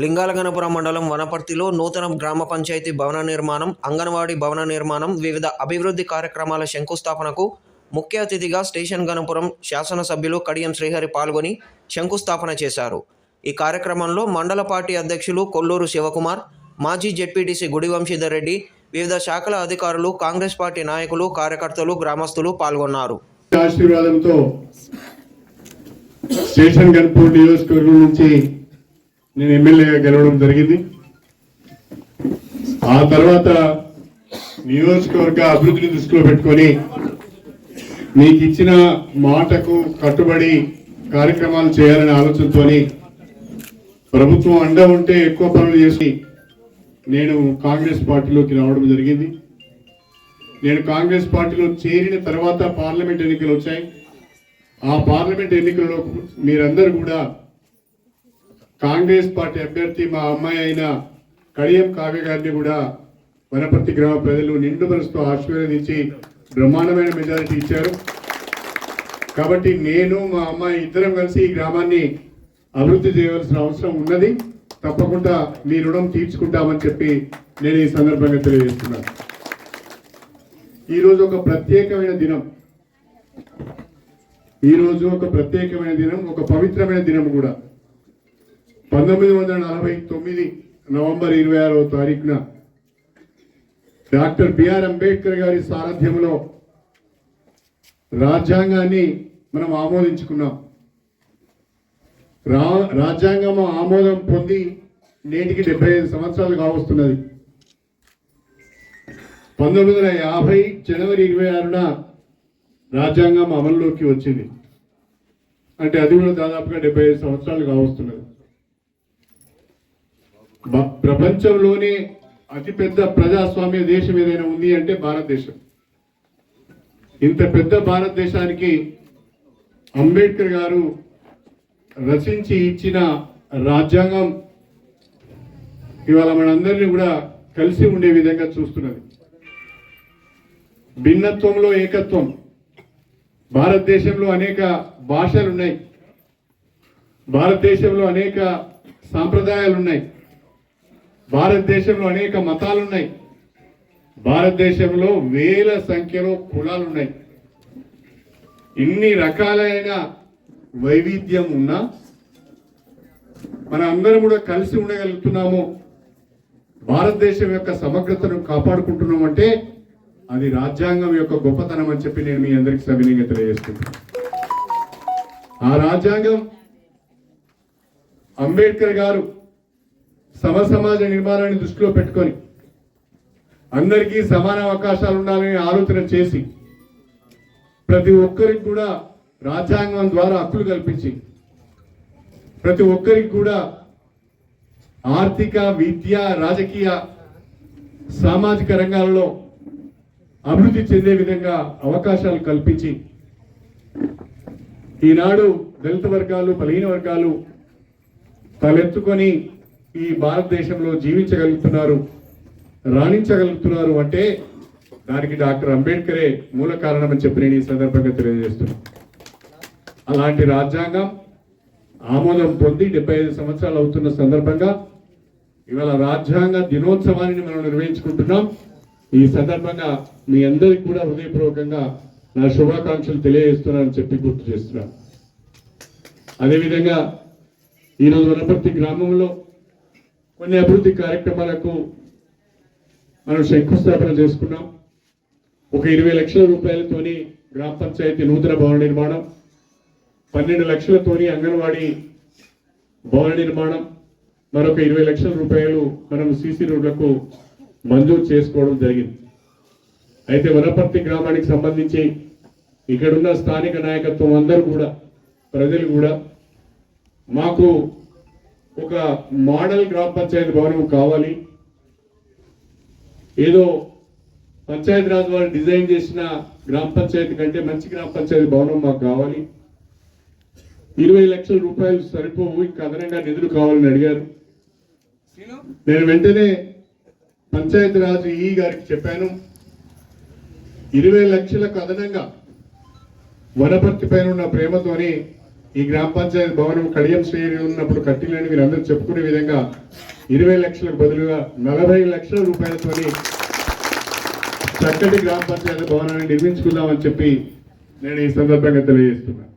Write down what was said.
లింగాలగనపురం మండలం వనపర్తిలో నూతన గ్రామ పంచాయతీ భవన నిర్మాణం అంగన్వాడీ భవన నిర్మాణం వివిధ అభివృద్ధి కార్యక్రమాల శంకుస్థాపనకు ముఖ్య అతిథిగా స్టేషన్ గణపురం శాసనసభ్యులు కడియం శ్రీహరి పాల్గొని శంకుస్థాపన చేశారు. ఈ కార్యక్రమంలో మండల పార్టీ అధ్యక్షులు కొల్లూరు శివకుమార్ మాజీ జెడ్పీటీసీ గుడివంశీధర్ రెడ్డి వివిధ శాఖల అధికారులు కాంగ్రెస్ పార్టీ నాయకులు కార్యకర్తలు గ్రామస్తులు పాల్గొన్నారు. ఆశీర్వాదంతో స్టేషన్ గణపూర్ నియోజకవర్గం నుంచి నేను ఎమ్మెల్యేగా గెలవడం జరిగింది. ఆ తర్వాత నియోజకవర్గ అభివృద్ధిని దృష్టిలో పెట్టుకొని మీకు ఇచ్చిన మాటకు కట్టుబడి కార్యక్రమాలు చేయాలనే ఆలోచనతో ప్రభుత్వం అండ ఉంటే ఎక్కువ పనులు చేసి నేను కాంగ్రెస్ పార్టీలోకి రావడం జరిగింది. నేను కాంగ్రెస్ పార్టీలో చేరిన తర్వాత పార్లమెంట్ ఎన్నికలు వచ్చాయి. ఆ పార్లమెంట్ ఎన్నికలలో మీరందరూ కూడా కాంగ్రెస్ పార్టీ అభ్యర్థి మా అమ్మాయి అయిన కడియం కావ్య గారిని కూడా వనపర్తి గ్రామ ప్రజలు నిండు మనసుతో ఆశీర్వదించి బ్రహ్మాండమైన మెజారిటీ ఇచ్చారు. కాబట్టి నేను మా అమ్మాయి ఇద్దరం కలిసి ఈ గ్రామాన్ని అభివృద్ధి చేయవలసిన అవసరం ఉన్నది. తప్పకుండా మీ రుణం తీర్చుకుంటామని చెప్పి నేను ఈ సందర్భంగా తెలియజేస్తున్నాను. ఈరోజు ఒక ప్రత్యేకమైన దినం. ఈరోజు ఒక ప్రత్యేకమైన దినం ఒక పవిత్రమైన దినం కూడా. పంతొమ్మిది వందల నలభై తొమ్మిది నవంబర్ ఇరవై ఆరవ తారీఖున డాక్టర్ బిఆర్ అంబేద్కర్ గారి సారథ్యంలో రాజ్యాంగాన్ని మనం ఆమోదించుకున్నాం. రా రాజ్యాంగం ఆమోదం పొంది నేటికి డెబ్బై ఐదు సంవత్సరాలు కావస్తున్నది. పంతొమ్మిది వందల యాభై జనవరి ఇరవై ఆరున రాజ్యాంగం అమల్లోకి వచ్చింది. అంటే అది కూడా దాదాపుగా డెబ్బై ఐదు సంవత్సరాలు కావస్తున్నది. ప్రపంచంలోనే అతిపెద్ద ప్రజాస్వామ్య దేశం ఏదైనా ఉంది అంటే భారతదేశం. ఇంత పెద్ద భారతదేశానికి అంబేద్కర్ గారు రచించి ఇచ్చిన రాజ్యాంగం ఇవాళ మనందరినీ కూడా కలిసి ఉండే విధంగా చూస్తున్నది. భిన్నత్వంలో ఏకత్వం. భారతదేశంలో అనేక భాషలు ఉన్నాయి భారతదేశంలో అనేక సాంప్రదాయాలు ఉన్నాయి భారతదేశంలో అనేక మతాలు ఉన్నాయి భారతదేశంలో వేల సంఖ్యలో కులాలు ఉన్నాయి ఇన్ని రకాలైన వైవిధ్యం ఉన్నా మన అందరం కూడా కలిసి ఉండగలుగుతున్నాము. భారతదేశం యొక్క సమగ్రతను కాపాడుకుంటున్నాం అంటే అది రాజ్యాంగం యొక్క గొప్పతనం అని చెప్పి నేను మీ అందరికి సవినీయంగా తెలియజేస్తున్నాను. ఆ రాజ్యాంగం అంబేద్కర్ గారు సమ సమాజ నిర్మాణాన్ని దృష్టిలో పెట్టుకొని అందరికీ సమాన అవకాశాలు ఉండాలని ఆలోచన చేసి ప్రతి ఒక్కరికి కూడా రాజ్యాంగం ద్వారా హక్కులు కల్పించి ప్రతి ఒక్కరికి కూడా ఆర్థిక విద్య రాజకీయ సామాజిక రంగాలలో అభివృద్ధి చెందే విధంగా అవకాశాలు కల్పించి ఈనాడు దళిత వర్గాలు బలహీన వర్గాలు తలెత్తుకొని ఈ భారతదేశంలో జీవించగలుగుతున్నారు రాణించగలుగుతున్నారు అంటే దానికి డాక్టర్ అంబేద్కరే మూల కారణం అని చెప్పి నేను ఈ సందర్భంగా తెలియజేస్తున్నాను అలాంటి రాజ్యాంగం ఆమోదం పొంది డెబ్బై ఐదు సంవత్సరాలు అవుతున్న సందర్భంగా ఇవాళ రాజ్యాంగ దినోత్సవాన్ని మనం నిర్వహించుకుంటున్నాం. ఈ సందర్భంగా మీ అందరికి కూడా హృదయపూర్వకంగా నా శుభాకాంక్షలు తెలియజేస్తున్నానని చెప్పి గుర్తు చేస్తున్నాను అదేవిధంగా ఈరోజు వనపర్తి గ్రామంలో కొన్ని అభివృద్ధి కార్యక్రమాలకు మనం శంకుస్థాపన చేసుకున్నాం. ఒక ఇరవై లక్షల రూపాయలతోని గ్రామ పంచాయతీ నూతన భవన నిర్మాణం పన్నెండు లక్షలతోని అంగన్వాడీ భవన నిర్మాణం మరొక ఇరవై లక్షల రూపాయలు మనం సీసీ రోడ్లకు మంజూరు చేసుకోవడం జరిగింది. అయితే వనపర్తి గ్రామానికి సంబంధించి ఇక్కడున్న స్థానిక నాయకత్వం అందరూ కూడా ప్రజలు కూడా మాకు ఒక మోడల్ గ్రామ పంచాయతీ భవనం కావాలి. ఏదో పంచాయతీ రాజ్ వారు డిజైన్ చేసిన గ్రామ పంచాయతీ కంటే మంచి గ్రామ పంచాయతీ భవనం మాకు కావాలి. ఇరవై లక్షల రూపాయలు సరిపోవు ఇంకా అదనంగా నిధులు కావాలని అడిగారు. నేను వెంటనే పంచాయతీ రాజ్ ఈ గారికి చెప్పాను. ఇరవై లక్షలకు అదనంగా వనపర్తి పైన ఉన్న ప్రేమతోని ఈ గ్రామ పంచాయతీ భవనం కడియం శ్రేణి ఉన్నప్పుడు కట్టినని మీరు అందరూ చెప్పుకునే విధంగా ఇరవై లక్షలకు బదులుగా నలభై లక్షల రూపాయలతో చక్కటి గ్రామ పంచాయతీ భవనాన్ని నిర్మించుకుందామని చెప్పి నేను ఈ సందర్భంగా తెలియజేస్తున్నాను.